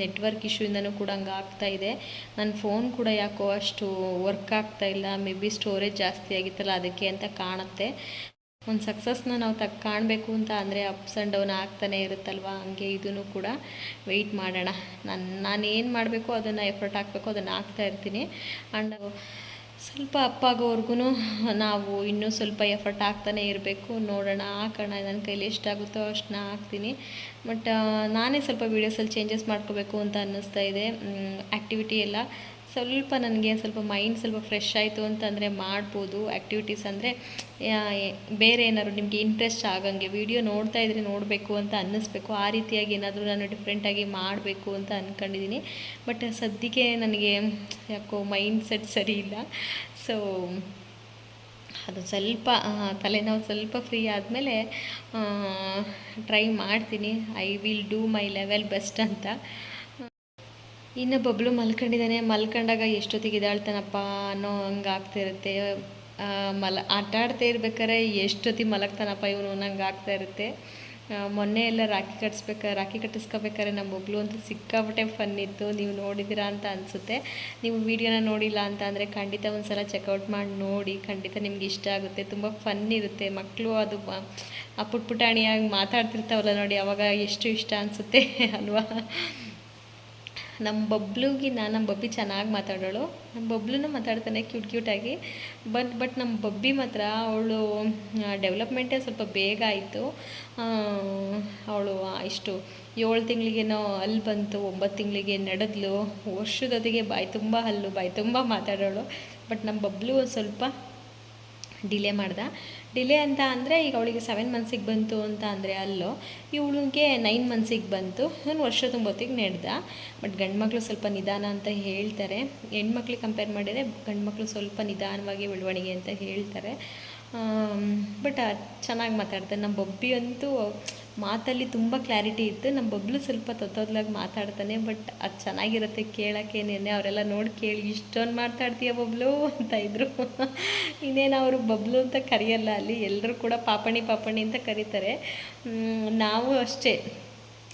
ನೆಟ್ವರ್ಕ್ ಇಶ್ಯೂಯಿಂದನೂ ಕೂಡ ಹಂಗೆ ಆಗ್ತಾ ಇದೆ. ನನ್ನ ಫೋನ್ ಕೂಡ ಯಾಕೋ ಅಷ್ಟು ವರ್ಕ್ ಆಗ್ತಾ ಇಲ್ಲ. ಮೇ ಬಿ ಸ್ಟೋರೇಜ್ ಜಾಸ್ತಿ ಆಗಿತ್ತಲ್ಲ, ಅದಕ್ಕೆ ಅಂತ ಕಾಣುತ್ತೆ. ಒಂದು ಸಕ್ಸಸ್ನ ನಾವು ತಕ್ಕ ಕಾಣಬೇಕು ಅಂತ ಅಂದರೆ ಅಪ್ಸ್ ಆ್ಯಂಡ್ ಡೌನ್ ಆಗ್ತಾನೆ ಇರುತ್ತಲ್ವ? ಹಂಗೆ ಇದೂ ಕೂಡ ವೆಯ್ಟ್ ಮಾಡೋಣ. ನಾನು, ನಾನೇನು ಮಾಡಬೇಕು, ಅದನ್ನು ಎಫರ್ಟ್ ಹಾಕಬೇಕು, ಅದನ್ನು ಹಾಕ್ತಾ ಇರ್ತೀನಿ. ಆ್ಯಂಡ್ ಸ್ವಲ್ಪ ಅಪ್ಪಾಗೋವರೆಗೂ ನಾವು ಇನ್ನೂ ಸ್ವಲ್ಪ ಎಫರ್ಟ್ ಹಾಕ್ತಾನೆ ಇರಬೇಕು. ನೋಡೋಣ, ಹಾಕೋಣ, ನನ್ನ ಕೈಲಿ ಎಷ್ಟಾಗುತ್ತೋ ಅಷ್ಟನ್ನ ಹಾಕ್ತೀನಿ. ಬಟ್ ನಾನೇ ಸ್ವಲ್ಪ ವೀಡಿಯೋಸಲ್ಲಿ ಚೇಂಜಸ್ ಮಾಡ್ಕೋಬೇಕು ಅಂತ ಅನ್ನಿಸ್ತಾ ಇದೆ. ಆ್ಯಕ್ಟಿವಿಟಿ ಎಲ್ಲ. ಸ್ವಲ್ಪ ನನಗೆ ಸ್ವಲ್ಪ ಮೈಂಡ್ ಸ್ವಲ್ಪ ಫ್ರೆಶ್ ಆಯಿತು ಅಂತಂದರೆ ಮಾಡ್ಬೋದು ಆ್ಯಕ್ಟಿವಿಟೀಸ್ ಅಂದರೆ ಬೇರೆ ಏನಾದ್ರು ನಿಮಗೆ ಇಂಟ್ರೆಸ್ಟ್ ಆಗಂಗೆ ವಿಡಿಯೋ ನೋಡ್ತಾ ಇದ್ರೆ ನೋಡಬೇಕು ಅಂತ ಅನ್ನಿಸ್ಬೇಕು. ಆ ರೀತಿಯಾಗಿ ಏನಾದರೂ ನಾನು ಡಿಫ್ರೆಂಟಾಗಿ ಮಾಡಬೇಕು ಅಂತ ಅಂದ್ಕೊಂಡಿದ್ದೀನಿ ಬಟ್ ಸದ್ಯಕ್ಕೆ ನನಗೆ ಯಾಕೋ ಮೈಂಡ್ ಸೆಟ್ ಸರಿ ಇಲ್ಲ. ಸೊ ಅದು ಸ್ವಲ್ಪ ತಲೆನೋವು ಸ್ವಲ್ಪ ಫ್ರೀ ಆದಮೇಲೆ ಟ್ರೈ ಮಾಡ್ತೀನಿ. I will do my level best ಅಂತ. ಇನ್ನು ಬಬ್ಲು ಮಲ್ಕೊಂಡಿದ್ದಾನೆ. ಮಲ್ಕೊಂಡಾಗ ಎಷ್ಟೊತ್ತಿಗೆ ಇದಾಳ್ತಾನಪ್ಪ ಅನ್ನೋ ಹಂಗೆ ಆಗ್ತಿರುತ್ತೆ. ಮಲ, ಆಟ ಆಡ್ತಾ ಇರ್ಬೇಕಾರೆ ಎಷ್ಟೊತ್ತಿಗೆ ಮಲಗ್ತಾನಪ್ಪ ಇವನು ನಂಗೆ ಆಗ್ತಾ ಇರುತ್ತೆ. ಮೊನ್ನೆ ಎಲ್ಲ ರಾಖಿ ಕಟ್ಸ್ಬೇಕಾರೆ ರಾಖಿ ಕಟ್ಟಿಸ್ಕೋಬೇಕಾದ್ರೆ ನಮ್ಮ ಬಬ್ಲು ಅಂತೂ ಸಿಕ್ಕಾಪಟ್ಟೆ ಫನ್ ಇತ್ತು. ನೀವು ನೋಡಿದ್ದೀರಾ ಅಂತ ಅನಿಸುತ್ತೆ. ನೀವು ವಿಡಿಯೋನ ನೋಡಿಲ್ಲ ಅಂತ ಅಂದರೆ ಖಂಡಿತ ಒಂದು ಸಲ ಚೆಕ್ಔಟ್ ಮಾಡಿ ನೋಡಿ. ಖಂಡಿತ ನಿಮ್ಗೆ ಇಷ್ಟ ಆಗುತ್ತೆ. ತುಂಬ ಫನ್ ಇರುತ್ತೆ. ಮಕ್ಕಳು ಅದು ಆ ಪುಟ್ಪುಟಾಣಿಯಾಗಿ ಮಾತಾಡ್ತಿರ್ತಾವಲ್ಲ ನೋಡಿ, ಅವಾಗ ಎಷ್ಟು ಇಷ್ಟ ಅನಿಸುತ್ತೆ ಅಲ್ವಾ? ನಮ್ಮ ಬಬ್ಲುಗೆ ನಾನು ನಮ್ಮ ಬಬ್ಬಿ ಚೆನ್ನಾಗಿ ಮಾತಾಡೋಳು. ನಮ್ಮ ಬಬ್ಲೂ ಮಾತಾಡ್ತಾನೆ ಕ್ಯೂಟ್ ಕ್ಯೂಟಾಗಿ ಬಟ್ ಬಟ್ ನಮ್ಮ ಬಬ್ಬಿ ಮಾತ್ರ ಅವಳು ಡೆವಲಪ್ಮೆಂಟೇ ಸ್ವಲ್ಪ ಬೇಗ ಆಯಿತು. ಅವಳು ಇಷ್ಟು ಏಳು ತಿಂಗಳಿಗೇನೋ ಅಲ್ಲಿ ಬಂತು, ಒಂಬತ್ತು ತಿಂಗಳಿಗೆ ನಡೆದ್ಲು. ವರ್ಷದೊತ್ತಿಗೆ ಬಾಯಿ ತುಂಬ ಹಲ್ಲು, ಬಾಯಿ ತುಂಬ ಮಾತಾಡೋಳು. ಬಟ್ ನಮ್ಮ ಬಬ್ಲು ಸ್ವಲ್ಪ ಡಿಲೇ ಮಾಡ್ದೆ. ಡಿಲೇ ಅಂತ ಅಂದರೆ ಈಗ ಅವಳಿಗೆ ಸೆವೆನ್ ಮಂತ್ಸಿಗೆ ಬಂತು ಅಂತ ಅಂದರೆ ಅಲ್ಲೋ, ಇವಳಿಗೆ ನೈನ್ ಮಂತ್ಸಿಗೆ ಬಂತು. ಇವನು ವರ್ಷ ತುಂಬೊತ್ತಿಗೆ ನೆಡ್ದ. ಬಟ್ ಗಂಡು ಸ್ವಲ್ಪ ನಿಧಾನ ಅಂತ ಹೇಳ್ತಾರೆ. ಹೆಣ್ಮಕ್ಳಿಗೆ ಕಂಪೇರ್ ಮಾಡಿದರೆ ಗಂಡು ಸ್ವಲ್ಪ ನಿಧಾನವಾಗಿ ಬೆಳವಣಿಗೆ ಅಂತ ಹೇಳ್ತಾರೆ. ಬಟ್ ಚೆನ್ನಾಗಿ ಮಾತಾಡ್ತಾರೆ ನಮ್ಮ ಬೊಬ್ಬಿ ಅಂತೂ ಮಾತಲ್ಲಿ ತುಂಬ ಕ್ಲಾರಿಟಿ ಇತ್ತು. ನಮ್ಮ ಬಬ್ಲು ಸ್ವಲ್ಪ ತೊತ್ತೊದ್ಲಾಗಿ ಮಾತಾಡ್ತಾನೆ ಬಟ್ ಅದು ಚೆನ್ನಾಗಿರುತ್ತೆ ಕೇಳೋಕ್ಕೆ ನೆನ್ನೆ ಅವರೆಲ್ಲ ನೋಡಿ ಕೇಳಿ ಇಷ್ಟೊಂದು ಮಾತಾಡ್ತೀಯ ಬಬ್ಲು ಅಂತ ಇದ್ರು. [laughs] ಇನ್ನೇನು ಅವರು ಬಬ್ಲು ಅಂತ ಕರೆಯಲ್ಲ ಅಲ್ಲಿ ಎಲ್ಲರೂ ಕೂಡ ಪಾಪಣಿ ಪಾಪಣಿ ಅಂತ ಕರೀತಾರೆ. ನಾವು ಅಷ್ಟೇ.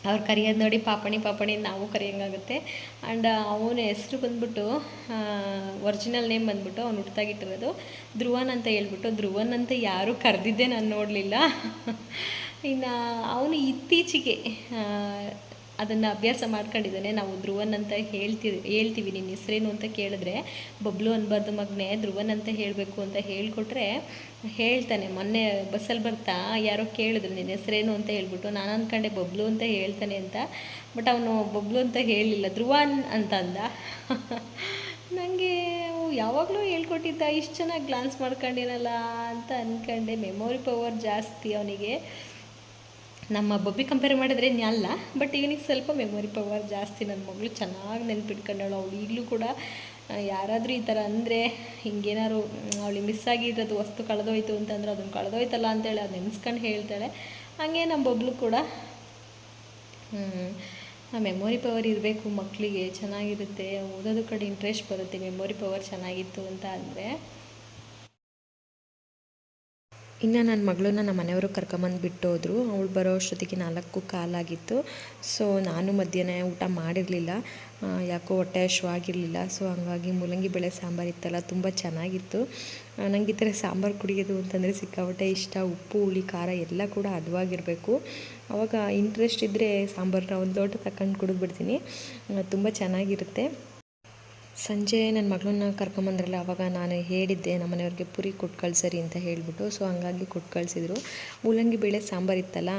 ಅವ್ರು ಕರೆಯೋದು ನೋಡಿ ಪಾಪಣಿ ಪಾಪಣಿ ನಾವು ಕರೆಯೋಂಗಾಗುತ್ತೆ. ಆ್ಯಂಡ್ ಅವನ ಹೆಸರು ಬಂದ್ಬಿಟ್ಟು ಒರಿಜಿನಲ್ ನೇಮ್ ಬಂದ್ಬಿಟ್ಟು ಅವ್ನು ಹುಟ್ಟಾಗಿಟ್ಟಿರೋದು ಧ್ರುವನ್ ಅಂತ ಹೇಳ್ಬಿಟ್ಟು, ಧ್ರುವನ್ ಅಂತ ಯಾರೂ ಕರೆದಿದ್ದೆ ನಾನು ನೋಡಲಿಲ್ಲ. [laughs] ಇನ್ನು ಅವನು ಇತ್ತೀಚೆಗೆ ಅದನ್ನು ಅಭ್ಯಾಸ ಮಾಡ್ಕೊಂಡಿದ್ದಾನೆ. ನಾವು ಧ್ರುವನ್ ಅಂತ ಹೇಳ್ತೀವಿ ಹೇಳ್ತೀವಿ. ನಿನ್ನ ಹೆಸ್ರೇನು ಅಂತ ಕೇಳಿದ್ರೆ, ಬಬ್ಲು ಅನ್ಬಾರ್ದು ಮಗನೇ, ಧ್ರುವನ್ ಅಂತ ಹೇಳಬೇಕು ಅಂತ ಹೇಳಿಕೊಟ್ರೆ ಹೇಳ್ತಾನೆ. ಮೊನ್ನೆ ಬಸ್ಸಲ್ಲಿ ಬರ್ತಾ ಯಾರೋ ಕೇಳಿದ್ರು ನಿನ್ನ ಹೆಸ್ರೇನು ಅಂತ ಹೇಳ್ಬಿಟ್ಟು. ನಾನು ಅಂದ್ಕೊಂಡೆ ಬಬ್ಲು ಅಂತ ಹೇಳ್ತಾನೆ ಅಂತ, ಬಟ್ ಅವನು ಬಬ್ಲು ಅಂತ ಹೇಳಲಿಲ್ಲ. ಧ್ರುವನ್ ಅಂತ ಅಂದ. ನನಗೆ ಯಾವಾಗಲೂ ಹೇಳ್ಕೊಟ್ಟಿದ್ದ, ಇಷ್ಟು ಚೆನ್ನಾಗಿ ಗ್ಲಾನ್ಸ್ ಮಾಡ್ಕೊಂಡಿರಲ್ಲ ಅಂತ ಅಂದ್ಕೊಂಡೆ ಮೆಮೊರಿ ಪವರ್ ಜಾಸ್ತಿ ಅವನಿಗೆ. ನಮ್ಮ ಬಬ್ಬಿ ಕಂಪೇರ್ ಮಾಡಿದ್ರೆ ಅಲ್ಲ ಬಟ್ ಇವನಿಗೆ ಸ್ವಲ್ಪ ಮೆಮೊರಿ ಪವರ್ ಜಾಸ್ತಿ. ನನ್ನ ಮಗಳು ಚೆನ್ನಾಗಿ ನೆನ್ಪಿಟ್ಕೊಂಡಳು. ಅವಳು ಈಗಲೂ ಕೂಡ ಯಾರಾದರೂ ಈ ಥರ ಅಂದರೆ ಹಿಂಗೇನಾದ್ರು ಅವಳಿಗೆ ಮಿಸ್ ಆಗಿರೋದು ವಸ್ತು ಕಳೆದೋಯ್ತು ಅಂತಂದ್ರೆ ಅದನ್ನು ಕಳೆದೋಯ್ತಲ್ಲ ಅಂತೇಳಿ ಅದು ನೆನೆಸ್ಕೊಂಡು ಹೇಳ್ತಾಳೆ. ಹಂಗೆ ನಮ್ಮ ಬಬ್ಲು ಕೂಡ ಮೆಮೊರಿ ಪವರ್ ಇರಬೇಕು ಮಕ್ಕಳಿಗೆ ಚೆನ್ನಾಗಿರುತ್ತೆ, ಓದೋದು ಕಡೆ ಇಂಟ್ರೆಸ್ಟ್ ಬರುತ್ತೆ ಮೆಮೊರಿ ಪವರ್ ಚೆನ್ನಾಗಿತ್ತು ಅಂತ ಅಂದರೆ. ಇನ್ನು ನನ್ನ ಮಗಳನ್ನ ನಮ್ಮ ಮನೆಯವರು ಕರ್ಕೊಂಬಂದು ಬಿಟ್ಟೋದ್ರು. ಅವಳು ಬರೋ ಅಷ್ಟೊತ್ತಿಗೆ ನಾಲ್ಕು ಕಾಲಾಗಿತ್ತು. ಸೊ ನಾನು ಮಧ್ಯಾಹ್ನ ಊಟ ಮಾಡಿರಲಿಲ್ಲ. ಯಾಕೋ ಹೊಟ್ಟೆ ಹಶ್ವಾಗಿರಲಿಲ್ಲ ಸೊ ಹಂಗಾಗಿ ಮೂಲಂಗಿ ಬೆಳೆ ಸಾಂಬಾರು ಇತ್ತಲ್ಲ, ತುಂಬ ಚೆನ್ನಾಗಿತ್ತು. ನನಗೆ ಈ ಥರ ಸಾಂಬಾರು ಕುಡಿಯೋದು ಅಂತಂದರೆ ಸಿಕ್ಕಾಪಟ್ಟೆ ಇಷ್ಟ. ಉಪ್ಪು, ಹುಳಿ, ಖಾರ ಎಲ್ಲ ಕೂಡ ಹದವಾಗಿರಬೇಕು. ಆವಾಗ ಇಂಟ್ರೆಸ್ಟ್ ಇದ್ದರೆ ಸಾಂಬಾರನ್ನ ಒಂದು ಲೋಟ ತಗೊಂಡು ಕುಡಿದ್ಬಿಡ್ತೀನಿ. ತುಂಬ ಚೆನ್ನಾಗಿರುತ್ತೆ. ಸಂಜೆ ನನ್ನ ಮಗಳನ್ನ ಕರ್ಕೊಂಬಂದ್ರಲ್ಲ, ಅವಾಗ ನಾನು ಹೇಳಿದ್ದೆ ನಮ್ಮ ಮನೆಯವ್ರಿಗೆ ಪುರಿ ಕೊಟ್ಟು ಕಳ್ಸರಿ ಅಂತ ಹೇಳಿಬಿಟ್ಟು. ಸೊ ಹಂಗಾಗಿ ಕೊಟ್ಟು ಕಳಿಸಿದ್ರು ಮೂಲಂಗಿ ಬೇಳೆ ಸಾಂಬಾರು ಇತ್ತಲ್ಲ,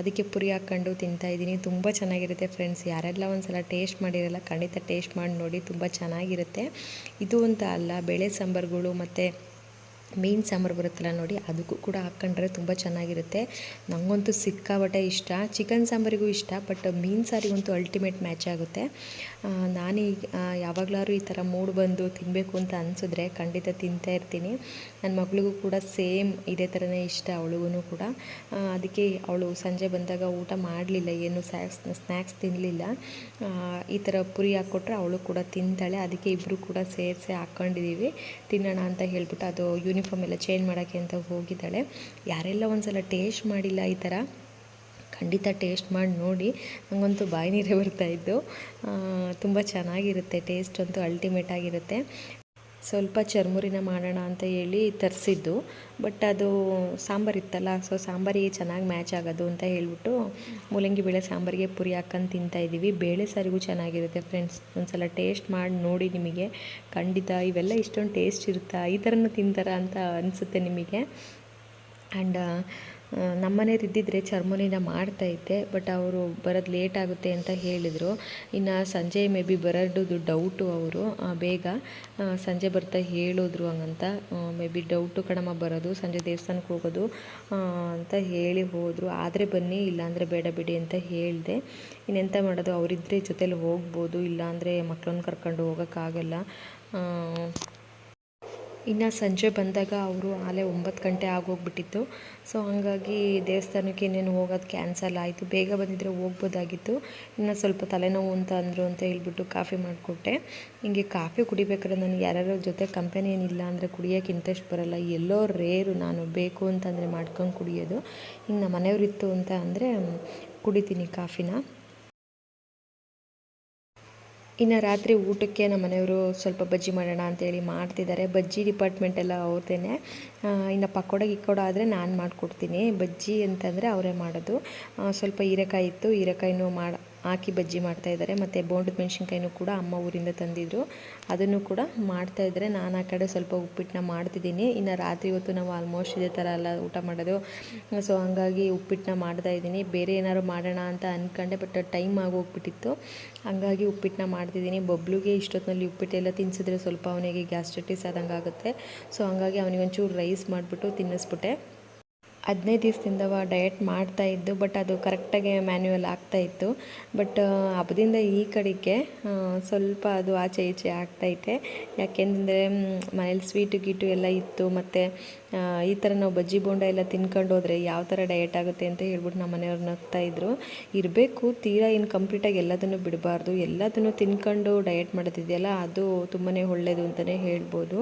ಅದಕ್ಕೆ ಪುರಿ ಹಾಕ್ಕೊಂಡು ತಿಂತಾಯಿದ್ದೀನಿ ತುಂಬ ಚೆನ್ನಾಗಿರುತ್ತೆ ಫ್ರೆಂಡ್ಸ್ ಯಾರೆಲ್ಲ ಒಂದು ಸಲ ಟೇಸ್ಟ್ ಮಾಡಿರಲ್ಲ, ಖಂಡಿತ ಟೇಸ್ಟ್ ಮಾಡಿ ನೋಡಿ, ತುಂಬ ಚೆನ್ನಾಗಿರುತ್ತೆ. ಇದು ಅಂತ ಅಲ್ಲ, ಬೇಳೆ ಸಾಂಬಾರುಗಳು ಮತ್ತು ಮೀನು ಸಾಂಬಾರು ಬರುತ್ತಲ್ಲ ನೋಡಿ, ಅದಕ್ಕೂ ಕೂಡ ಹಾಕ್ಕೊಂಡ್ರೆ ತುಂಬ ಚೆನ್ನಾಗಿರುತ್ತೆ. ನನಗಂತೂ ಸಿಕ್ಕಾಬಟ್ಟೆ ಇಷ್ಟ. ಚಿಕನ್ ಸಾಂಬಾರಿಗೂ ಇಷ್ಟ ಬಟ್ ಮೀನು ಸಾರಿಗಂತೂ ಅಲ್ಟಿಮೇಟ್ ಮ್ಯಾಚ್ ಆಗುತ್ತೆ. ನಾನೀಗ ಯಾವಾಗಲಾದ್ರೂ ಈ ಥರ ಮೂಡ್ ಬಂದು ತಿನ್ನಬೇಕು ಅಂತ ಅನಿಸಿದ್ರೆ ಖಂಡಿತ ತಿಂತಾ ಇರ್ತೀನಿ. ನನ್ನ ಮಗಳಿಗೂ ಕೂಡ ಸೇಮ್ ಇದೇ ಥರನೇ ಇಷ್ಟ ಅವಳಿಗೂ ಕೂಡ. ಅದಕ್ಕೆ ಅವಳು ಸಂಜೆ ಬಂದಾಗ ಊಟ ಮಾಡಲಿಲ್ಲ, ಏನು ಸ್ನ್ಯಾಕ್ಸ್ ಸ್ನ್ಯಾಕ್ಸ್ ತಿನ್ನಲಿಲ್ಲ ಈ ಥರ ಪುರಿ ಹಾಕ್ಕೊಟ್ರೆ ಅವಳು ಕೂಡ ತಿಂತಾಳೆ. ಅದಕ್ಕೆ ಇಬ್ಬರು ಕೂಡ ಸೇರಿಸಿ ಹಾಕ್ಕೊಂಡಿದ್ದೀವಿ ತಿನ್ನೋಣ ಅಂತ ಹೇಳ್ಬಿಟ್ಟು ಅದು ಯೂನಿಫಾರ್ಮ್ ಎಲ್ಲ ಚೇಂಜ್ ಮಾಡೋಕ್ಕೆ ಅಂತ ಹೋಗಿದ್ದಾಳೆ. ಯಾರೆಲ್ಲ ಒಂದು ಸಲ ಟೇಸ್ಟ್ ಮಾಡಿಲ್ಲ ಈ ಥರ ಖಂಡಿತ ಟೇಸ್ಟ್ ಮಾಡಿ ನೋಡಿ. ನನಗಂತೂ ಬಾಯಿ ನೀರೇ ಬರ್ತಾಯಿದ್ದು ತುಂಬ ಚೆನ್ನಾಗಿರುತ್ತೆ, ಟೇಸ್ಟ್ ಅಂತೂ ಅಲ್ಟಿಮೇಟ್ ಆಗಿರುತ್ತೆ. ಸ್ವಲ್ಪ ಚರ್ಮುರಿನ ಮಾಡೋಣ ಅಂತ ಹೇಳಿ ತರಿಸಿದ್ದು, ಬಟ್ ಅದು ಸಾಂಬಾರು ಇತ್ತಲ್ಲ, ಸೊ ಸಾಂಬಾರಿಗೆ ಚೆನ್ನಾಗಿ ಮ್ಯಾಚ್ ಆಗೋದು ಅಂತ ಹೇಳ್ಬಿಟ್ಟು ಮೂಲಂಗಿ ಬೇಳೆ ಸಾಂಬಾರಿಗೆ ಪುರಿ ಹಾಕ್ಕೊಂಡು ತಿಂತಾಯಿದ್ದೀವಿ ಬೇಳೆ ಸಾರಿಗೂ ಚೆನ್ನಾಗಿರುತ್ತೆ ಫ್ರೆಂಡ್ಸ್ ಒಂದ್ಸಲ ಟೇಸ್ಟ್ ಮಾಡಿ ನೋಡಿ ನಿಮಗೆ. ಖಂಡಿತ ಇವೆಲ್ಲ ಇಷ್ಟೊಂದು ಟೇಸ್ಟ್ ಇರುತ್ತಾ? ಈ ಥರನೂ ತಿಂತಾರ ಅಂತ ಅನಿಸುತ್ತೆ ನಿಮಗೆ. ಆ್ಯಂಡ್ ನಮ್ಮನೇಲಿ ಇದ್ದಿದ್ದರೆ ಚರ್ಮುನಿನ ಮಾಡ್ತಾಯಿದ್ದೆ ಬಟ್ ಅವರು ಬರೋದು ಲೇಟ್ ಆಗುತ್ತೆ ಅಂತ ಹೇಳಿದರು. ಇನ್ನು ಸಂಜೆ ಮೇ ಬಿ ಬರೋದು ಡೌಟು ಅವರು ಬೇಗ ಸಂಜೆ ಬರ್ತಾ ಹೇಳಿದ್ರು ಹಂಗಂತ. ಮೇ ಬಿ ಡೌಟು ಕಣಮ್ಮ ಬರೋದು, ಸಂಜೆ ದೇವಸ್ಥಾನಕ್ಕೆ ಹೋಗೋದು ಅಂತ ಹೇಳಿ ಹೋದರು. ಆದರೆ ಬನ್ನಿ, ಇಲ್ಲಾಂದರೆ ಬೇಡ ಬಿಡಿ ಅಂತ ಹೇಳಿದೆ. ಇನ್ನೆಂತ ಮಾಡೋದು ಅವರಿದ್ದರೆ ಜೊತೇಲಿ ಹೋಗ್ಬೋದು, ಇಲ್ಲಾಂದರೆ ಮಕ್ಕಳನ್ನ ಕರ್ಕೊಂಡು ಹೋಗೋಕ್ಕಾಗಲ್ಲ. ಇನ್ನು ಸಂಜೆ ಬಂದಾಗ ಅವರು ಆಲೆ ಒಂಬತ್ತು ಗಂಟೆ ಆಗೋಗ್ಬಿಟ್ಟಿತ್ತು. ಸೊ ಹಾಗಾಗಿ ದೇವಸ್ಥಾನಕ್ಕೆ ಇನ್ನೇನು ಹೋಗೋದು ಕ್ಯಾನ್ಸಲ್ ಆಯಿತು. ಬೇಗ ಬಂದಿದ್ದರೆ ಹೋಗ್ಬೋದಾಗಿತ್ತು. ಇನ್ನು ಸ್ವಲ್ಪ ತಲೆನೋವು ಅಂತ ಅಂದರು ಅಂತ ಹೇಳ್ಬಿಟ್ಟು ಕಾಫಿ ಮಾಡಿಕೊಟ್ಟೆ. ಹಿಂಗೆ ಕಾಫಿ ಕುಡಿಬೇಕಾದ್ರೆ ನನಗೆ ಯಾರ್ಯಾರ ಜೊತೆ ಕಂಪನಿ ಏನಿಲ್ಲ ಅಂದರೆ ಕುಡಿಯೋಕೆ ಇಂಟ್ರೆಸ್ಟ್ ಬರೋಲ್ಲ. ಎಲ್ಲೋ ರೇರು ನಾನು ಬೇಕು ಅಂತಂದರೆ ಮಾಡ್ಕೊಂಡು ಕುಡಿಯೋದು. ಹಿಂಗೆ ನಮ್ಮ ಮನೆಯವರಿತ್ತು ಅಂತ ಅಂದರೆ ಕುಡಿತೀನಿ ಕಾಫಿನ. ಇನ್ನು ರಾತ್ರಿ ಊಟಕ್ಕೆ ನಮ್ಮ ಮನೆಯವರು ಸ್ವಲ್ಪ ಬಜ್ಜಿ ಮಾಡೋಣ ಅಂತೇಳಿ ಮಾಡ್ತಿದ್ದಾರೆ. ಬಜ್ಜಿ ಡಿಪಾರ್ಟ್ಮೆಂಟ್ ಎಲ್ಲ ಅವ್ರದ್ದೇನೆ. ಇನ್ನು ಪಕೋಡ ಗಿಕ್ಕೋಡ ಆದರೆ ನಾನು ಮಾಡಿಕೊಡ್ತೀನಿ. ಬಜ್ಜಿ ಅಂತಂದರೆ ಅವರೇ ಮಾಡೋದು. ಸ್ವಲ್ಪ ಹೀರೆಕಾಯಿ ಇತ್ತು. ಹೀರೆಕಾಯಿನೂ ಮಾಡಿ ಹಾಕಿ ಬಜ್ಜಿ ಮಾಡ್ತಾಯಿದ್ದಾರೆ ಮತ್ತು ಬೋಂಡದ ಮೆಣಸಿನ್ಕಾಯಿನೂ ಕೂಡ ಅಮ್ಮ ಊರಿಂದ ತಂದಿದ್ರು. ಅದನ್ನು ಕೂಡ ಮಾಡ್ತಾಯಿದ್ದಾರೆ ನಾನು ಆ ಕಡೆ ಸ್ವಲ್ಪ ಉಪ್ಪಿಟ್ಟನ್ನ ಮಾಡ್ತಿದ್ದೀನಿ. ಇನ್ನು ರಾತ್ರಿ ಹೊತ್ತು ನಾವು ಆಲ್ಮೋಸ್ಟ್ ಇದೇ ಥರ ಎಲ್ಲ ಊಟ ಮಾಡೋದು. ಸೊ ಹಂಗಾಗಿ ಉಪ್ಪಿಟ್ಟನ್ನ ಮಾಡ್ತಾ ಇದ್ದೀನಿ. ಬೇರೆ ಏನಾದ್ರು ಮಾಡೋಣ ಅಂತ ಅಂದ್ಕೊಂಡೆ ಬಟ್ ಟೈಮ್ ಆಗೋಗ್ಬಿಟ್ಟಿತ್ತು ಹಂಗಾಗಿ ಉಪ್ಪಿಟ್ಟನ್ನ ಮಾಡ್ತಿದ್ದೀನಿ. ಬಬ್ಲುಗೆ ಇಷ್ಟೊತ್ತಿನಲ್ಲಿ ಉಪ್ಪಿಟ್ಟೆಲ್ಲ ತಿನ್ಸಿದ್ರೆ ಸ್ವಲ್ಪ ಅವನಿಗೆ ಗ್ಯಾಸ್ಟ್ರಿಟಿಸ್ ಆದಂಗೆ ಆಗುತ್ತೆ ಸೊ ಹಂಗಾಗಿ ಅವನಿಗೆ ಒಂಚೂರು ರೈಸ್ ಮಾಡಿಬಿಟ್ಟು ತಿನ್ನಿಸ್ಬಿಟ್ಟೆ. ಹದಿನೈದು ದಿವಸದಿಂದ ಡಯಟ್ ಮಾಡ್ತಾ ಇದ್ದು ಬಟ್ ಅದು ಕರೆಕ್ಟಾಗಿ ಮ್ಯಾನ್ಯುವಲ್ ಆಗ್ತಾ ಇತ್ತು. ಬಟ್ ಹಬ್ಬದಿಂದ ಈ ಕಡೆಗೆ ಸ್ವಲ್ಪ ಅದು ಆಚೆ ಈಚೆ ಆಗ್ತೈತೆ ಯಾಕೆಂದರೆ ಮನೇಲಿ ಸ್ವೀಟು ಗೀಟು ಎಲ್ಲ ಇತ್ತು, ಮತ್ತು ಈ ಥರ ನಾವು ಬಜ್ಜಿ ಬೋಂಡ ಎಲ್ಲ ತಿನ್ಕೊಂಡು ಹೋದರೆ ಯಾವ ಥರ ಡಯಟ್ ಆಗುತ್ತೆ ಅಂತ ಹೇಳ್ಬಿಟ್ಟು ನಮ್ಮ ಮನೆಯವ್ರು ನಗ್ತಾ ಇದ್ರು. ಇರಬೇಕು, ತೀರಾ ಇನ್ನು ಕಂಪ್ಲೀಟಾಗಿ ಎಲ್ಲದನ್ನು ಬಿಡಬಾರ್ದು. ಎಲ್ಲದನ್ನು ತಿನ್ಕೊಂಡು ಡಯಟ್ ಮಾಡೋದಿದೆಯಲ್ಲ ಅದು ತುಂಬಾ ಒಳ್ಳೆಯದು ಅಂತಲೇ ಹೇಳ್ಬೋದು.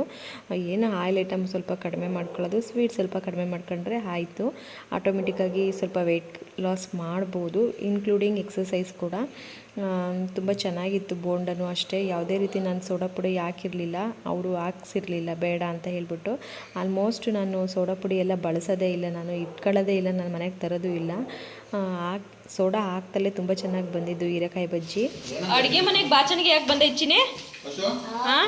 ಏನು ಆಯಿಲ್ ಐಟಮ್ ಸ್ವಲ್ಪ ಕಡಿಮೆ ಮಾಡ್ಕೊಳ್ಳೋದು ಸ್ವೀಟ್ ಸ್ವಲ್ಪ ಕಡಿಮೆ ಮಾಡ್ಕೊಂಡ್ರೆ ಆಯಿತು. ಆಟೋಮೆಟಿಕ್ಕಾಗಿ ಸ್ವಲ್ಪ ವೆಯ್ಟ್ ಲಾಸ್ ಮಾಡ್ಬೋದು ಇನ್ಕ್ಲೂಡಿಂಗ್ ಎಕ್ಸಸೈಸ್ ಕೂಡ. ತುಂಬ ಚೆನ್ನಾಗಿತ್ತು ಬೋಂಡನು ಅಷ್ಟೇ. ಯಾವುದೇ ರೀತಿ ನಾನು ಸೋಡಾ ಪುಡಿ ಹಾಕಿರಲಿಲ್ಲ ಅವರು ಹಾಕ್ಸಿರ್ಲಿಲ್ಲ ಬೇಡ ಅಂತ ಹೇಳ್ಬಿಟ್ಟು. ಆಲ್ಮೋಸ್ಟ್ ನಾನು ಸೋಡಾ ಪುಡಿ ಎಲ್ಲ ಬಳಸೋದೇ ಇಲ್ಲ ನಾನು ಇಟ್ಕೊಳ್ಳೋದೇ ಇಲ್ಲ ನಾನು ಮನೆಗೆ ತರೋದು ಇಲ್ಲ. ಹಾಕ್ ಸೋಡಾ ಹಾಕ್ತಲೇ ತುಂಬ ಚೆನ್ನಾಗಿ ಬಂದಿದ್ದು ಹೀರೆಕಾಯಿ ಬಜ್ಜಿ. ಅಡುಗೆ ಮನೆಗೆ ಬಾಚಣಿಗೆ ಯಾಕೆ ಬಂದ ಹೆಚ್ಚಿನೇ ಹಾಂ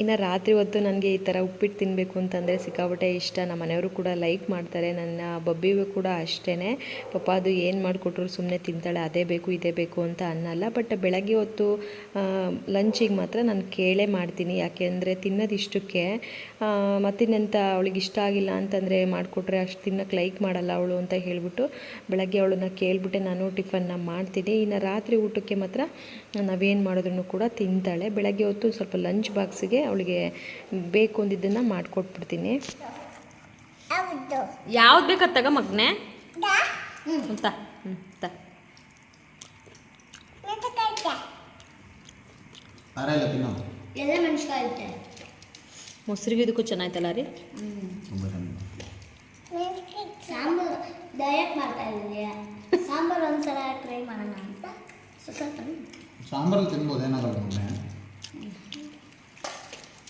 ಇನ್ನು ರಾತ್ರಿ ಹೊತ್ತು ನನಗೆ ಈ ಥರ ಉಪ್ಪಿಟ್ಟು ತಿನ್ನಬೇಕು ಅಂತಂದರೆ ಸಿಕ್ಕಾಪಟ್ಟೆ ಇಷ್ಟ. ನಮ್ಮ ಮನೆಯವರು ಕೂಡ ಲೈಕ್ ಮಾಡ್ತಾರೆ. ನನ್ನ ಬಬ್ಬಿಗೂ ಕೂಡ ಅಷ್ಟೇ ಪಾಪ ಅದು ಏನು ಮಾಡಿಕೊಟ್ರು ಸುಮ್ಮನೆ ತಿಂತಾಳೆ, ಅದೇ ಬೇಕು, ಇದೇ ಬೇಕು ಅಂತ ಅನ್ನಲ್ಲ. ಬಟ್ ಬೆಳಗ್ಗೆ ಹೊತ್ತು ಲಂಚಿಗೆ ಮಾತ್ರ ನಾನು ಕೇಳೇ ಮಾಡ್ತೀನಿ. ಯಾಕೆಂದರೆ ತಿನ್ನೋದಿಷ್ಟಕ್ಕೆ ಮತ್ತಿನ್ನೆಂತ ಅವಳಿಗೆ ಇಷ್ಟ ಆಗಿಲ್ಲ ಅಂತಂದರೆ ಮಾಡಿಕೊಟ್ರೆ ಅಷ್ಟು ತಿನ್ನೋಕೆ ಲೈಕ್ ಮಾಡಲ್ಲ ಅವಳು ಅಂತ ಹೇಳಿಬಿಟ್ಟು ಬೆಳಗ್ಗೆ ಅವಳನ್ನ ಕೇಳಿಬಿಟ್ಟೆ. ನಾನು ಟಿಫನ್ನ ಮಾಡ್ತೀನಿ. ಇನ್ನು ರಾತ್ರಿ ಊಟಕ್ಕೆ ಮಾತ್ರ ನಾವೇನು ಮಾಡಿದ್ರು ಕೂಡ ತಿಂತಾಳೆ. ಬೆಳಗ್ಗೆ ಹೊತ್ತು ಸ್ವಲ್ಪ ಲಂಚ್ ಬಾಕ್ಸಿಗೆ ಅವಳಿಗೆ ಬೇಕು ಅಂದಿದ್ದನ್ನು ಮಾಡಿಕೊಟ್ಬಿಡ್ತೀನಿ. ಯಾವ್ದು ಬೇಕಾದ ತಗ ಮಗ್ನೆ. ಅಂತ ಹ್ಞೂ ತ ಖಾರ ಇಲ್ಲ ತಿನ್ನು. ಎಲ್ಲ ಮೆಣಸ್ಕಾಯಿ ಇರುತ್ತೆ ಮೊಸರಿಗೆ ಇದಕ್ಕೂ ಚೆನ್ನಾಯ್ತಲ್ಲ ರೀ? ಸಾಂಬಾರು ಡಯಟ್ ಮಾಡ್ತಾ ಇದ್ದೀನಿ ಸಾಂಬಾರು ಒಂದ್ಸಲ ಟ್ರೈ ಮಾಡೋಣ ಅಂತ. ಸ್ವಲ್ಪ ಸಾಂಬಾರು ತಿನ್ಬೋದು ಏನಾಗಲ್ಲ ಮೊನ್ನೆ ಜಾಸ್ತಿ ತಂದು ದಪ್ಪ ಹೋಗ್ಬಿಟ್ರೆ ನೋಡ್ತೀವಿ ರೈಸ್ ತಿನ್ನಂಗಿಲ್ಲ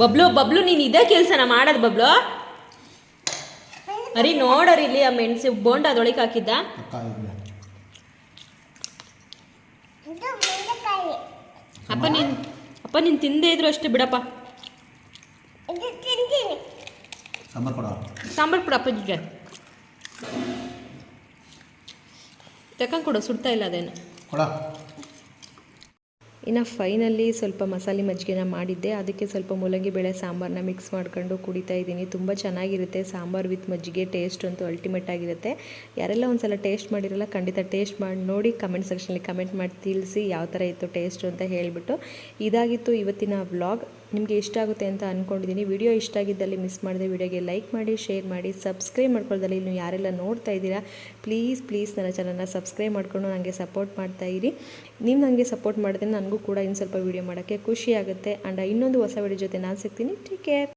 ಬಬ್ಲು ಬಬ್ಲು ನೀನು ಇದೇ ಕೆಲಸನ ಮಾಡೋದು ಬಬ್ಲು? ಅರಿ ನೋಡರಿ ಇಲ್ಲಿ ಆ ಮೆಣಸು ಬೋಂಡ ಅದೊಳಗೆ ಹಾಕಿದ್ದ. ಅಪ್ಪ ನೀನು ಅಪ್ಪ ನೀನು ತಿಂದೇ ಇದ್ರು ಅಷ್ಟೇ ಬಿಡಪ್ಪ. ಸಾಂಬಾರ್ ಕೊಡ ಅಪ್ಪ ಕೊಡು ಅಪ್ಪಾಜಿಗೆ ತಕೊಂಡ್ ಕೊಡು ಸುಡ್ತಾ ಇಲ್ಲ ಅದೇನು. ಕೊಡ. ಇನ್ನು ಫೈನಲ್ಲಿ ಸ್ವಲ್ಪ ಮಸಾಲೆ ಮಜ್ಜಿಗೆನ ಮಾಡಿದ್ದೆ. ಅದಕ್ಕೆ ಸ್ವಲ್ಪ ಮೂಲಂಗಿ ಬೇಳೆ ಸಾಂಬಾರನ್ನ ಮಿಕ್ಸ್ ಮಾಡ್ಕೊಂಡು ಕುಡಿತಾ ಇದ್ದೀನಿ. ತುಂಬ ಚೆನ್ನಾಗಿರುತ್ತೆ ಸಾಂಬಾರು ವಿತ್ ಮಜ್ಜಿಗೆ ಟೇಸ್ಟ್ ಅಂತೂ ಅಲ್ಟಿಮೇಟ್ ಆಗಿರುತ್ತೆ. ಯಾರೆಲ್ಲ ಒಂದ್ಸಲ ಟೇಸ್ಟ್ ಮಾಡಿರಲ್ಲ ಖಂಡಿತ ಟೇಸ್ಟ್ ಮಾಡಿ, ನೋಡಿ ಕಮೆಂಟ್ ಸೆಕ್ಷನಲ್ಲಿ ಕಮೆಂಟ್ ಮಾಡಿ ತಿಳಿಸಿ ಯಾವ ಥರ ಇತ್ತು ಟೇಸ್ಟು ಅಂತ ಹೇಳಿಬಿಟ್ಟು. ಇದಾಗಿತ್ತು ಇವತ್ತಿನ ವ್ಲಾಗ್ ನಿಮಗೆ ಇಷ್ಟ ಆಗುತ್ತೆ ಅಂತ ಅಂದ್ಕೊಂಡಿದ್ದೀನಿ ವಿಡಿಯೋ ಇಷ್ಟ ಆಗಿದ್ದಲ್ಲಿ ಮಿಸ್ ಮಾಡಿದೆ ವಿಡಿಯೋಗೆ ಲೈಕ್ ಮಾಡಿ, ಶೇರ್ ಮಾಡಿ, ಸಬ್ಸ್ಕ್ರೈಬ್ ಮಾಡ್ಕೊಳ್ದಲ್ಲಿ ನೀವು ಯಾರೆಲ್ಲ ನೋಡ್ತಾ ಇದ್ದೀರಾ, ಪ್ಲೀಸ್ ಪ್ಲೀಸ್ ನನ್ನ ಚಾನಲ್ನ ಸಬ್ಸ್ಕ್ರೈಬ್ ಮಾಡಿಕೊಂಡು ನನಗೆ ಸಪೋರ್ಟ್ ಮಾಡ್ತಾ ಇರಿ. ನೀವು ನನಗೆ ಸಪೋರ್ಟ್ ಮಾಡಿದ್ರೆ ನನಗೂ ಕೂಡ ಇನ್ನು ಸ್ವಲ್ಪ ವೀಡಿಯೋ ಮಾಡೋಕ್ಕೆ ಖುಷಿ ಆಗುತ್ತೆ. ಆ್ಯಂಡ್ ಇನ್ನೊಂದು ಹೊಸ ವಿಡಿಯೋ ಜೊತೆ ನಾನು ಸಿಗ್ತೀನಿ. Take care